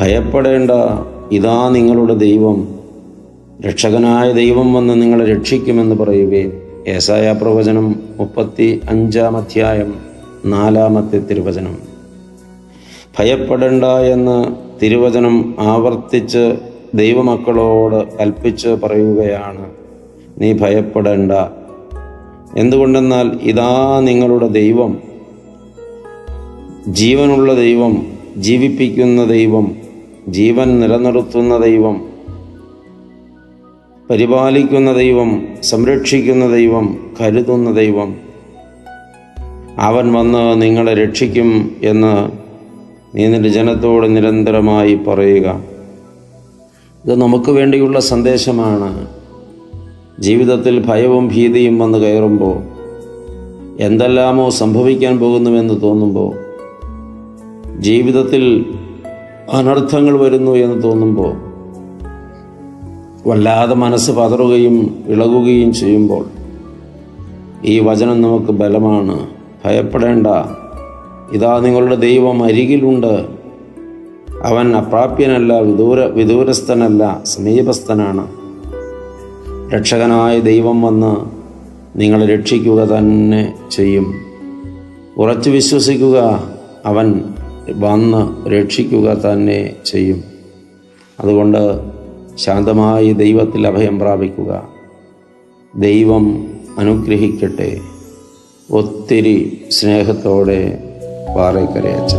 ഭയപ്പെടേണ്ട. ഇതാ നിങ്ങളുടെ ദൈവം. രക്ഷകനായ ദൈവം വന്ന് നിങ്ങളെ രക്ഷിക്കുമെന്ന് പറയുകയും ഏസായ പ്രവചനം മുപ്പത്തി അഞ്ചാം അധ്യായം നാലാമത്തെ തിരുവചനം. ഭയപ്പെടേണ്ട എന്ന് തിരുവചനം ആവർത്തിച്ച് ദൈവമക്കളോട് കൽപ്പിച്ച് പറയുകയാണ്. നീ ഭയപ്പെടേണ്ട. എന്തുകൊണ്ടെന്നാൽ ഇതാ നിങ്ങളുടെ ദൈവം. ജീവനുള്ള ദൈവം ജീവിപ്പിക്കുന്ന ദൈവം ജീവൻ നിലനിർത്തുന്ന ദൈവം പരിപാലിക്കുന്ന ദൈവം സംരക്ഷിക്കുന്ന ദൈവം കരുതുന്ന ദൈവം. അവൻ വന്ന് നിങ്ങളെ രക്ഷിക്കും എന്ന് നീ നിന്റെ ജനത്തോട് നിരന്തരമായി പറയുക. ഇത് നമുക്ക് വേണ്ടിയുള്ള സന്ദേശമാണ്. ജീവിതത്തിൽ ഭയവും ഭീതിയും വന്ന് കയറുമ്പോൾ എന്തെല്ലാമോ സംഭവിക്കാൻ പോകുന്നുവെന്ന് തോന്നുമ്പോൾ ജീവിതത്തിൽ അനർത്ഥങ്ങൾ വരുന്നു എന്ന് തോന്നുമ്പോൾ വല്ലാതെ മനസ്സ് പതറുകയും ഇളകുകയും ചെയ്യുമ്പോൾ ഈ വചനം നമുക്ക് ബലമാണ്. ഭയപ്പെടേണ്ട. ഇതാ നിങ്ങളുടെ ദൈവം അരികിലുണ്ട്. അവൻ അപ്രാപ്യനല്ല വിദൂര വിദൂരസ്ഥനല്ല സമീപസ്ഥനാണ്. രക്ഷകനായ ദൈവം വന്ന് നിങ്ങളെ രക്ഷിക്കുക തന്നെ ചെയ്യും. ഉറച്ചു വിശ്വസിക്കുക അവൻ വന്ന് രക്ഷിക്കുക തന്നെ ചെയ്യും. അതുകൊണ്ട് ശാന്തമായി ദൈവത്തിൽ അഭയം പ്രാപിക്കുക. ദൈവം അനുഗ്രഹിക്കട്ടെ. ഒത്തിരി സ്നേഹത്തോടെ പാറേക്കരയച്ചൻ